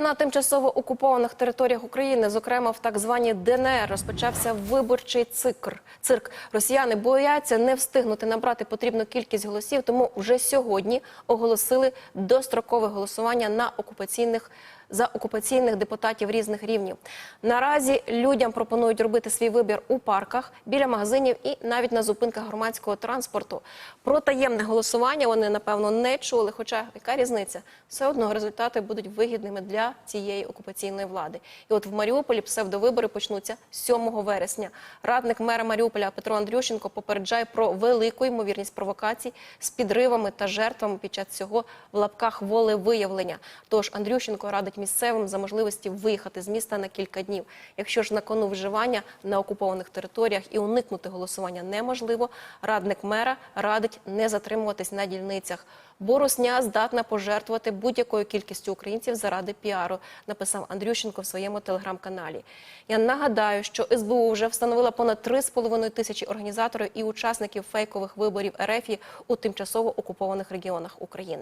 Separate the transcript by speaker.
Speaker 1: На тимчасово окупованих територіях України, зокрема в так званій ДНР, розпочався виборчий цикр. Цирк росіяни бояться не встигнути набрати потрібну кількість голосів, тому вже сьогодні оголосили дострокове голосування на окупаційних за окупаційних депутатів різних рівнів. Наразі людям пропонують робити свій вибір у парках, біля магазинів і навіть на зупинках громадського транспорту. Про таємне голосування вони напевно не чули. Хоча яка різниця? Все одно результати будуть вигідними для цієї окупаційної влади. І от в Маріуполі псевдовибори почнуться 7 вересня. Радник мера Маріуполя Петро Андрющенко попереджає про велику ймовірність провокацій з підривами та жертвами під час цього в лапках волевиявлення. Тож Андрющенко радить місцевим за можливості виїхати з міста на кілька днів. Якщо ж на кону вживання на окупованих територіях і уникнути голосування неможливо, радник мера радить не затримуватись на дільницях. Бо Русня здатна пожертвувати будь-якою кількістю українців заради піару, написав Андрющенко в своєму телеграм-каналі. Я нагадаю, що СБУ вже встановила понад 3,5 тисячі організаторів і учасників фейкових виборів РФ у тимчасово окупованих регіонах України.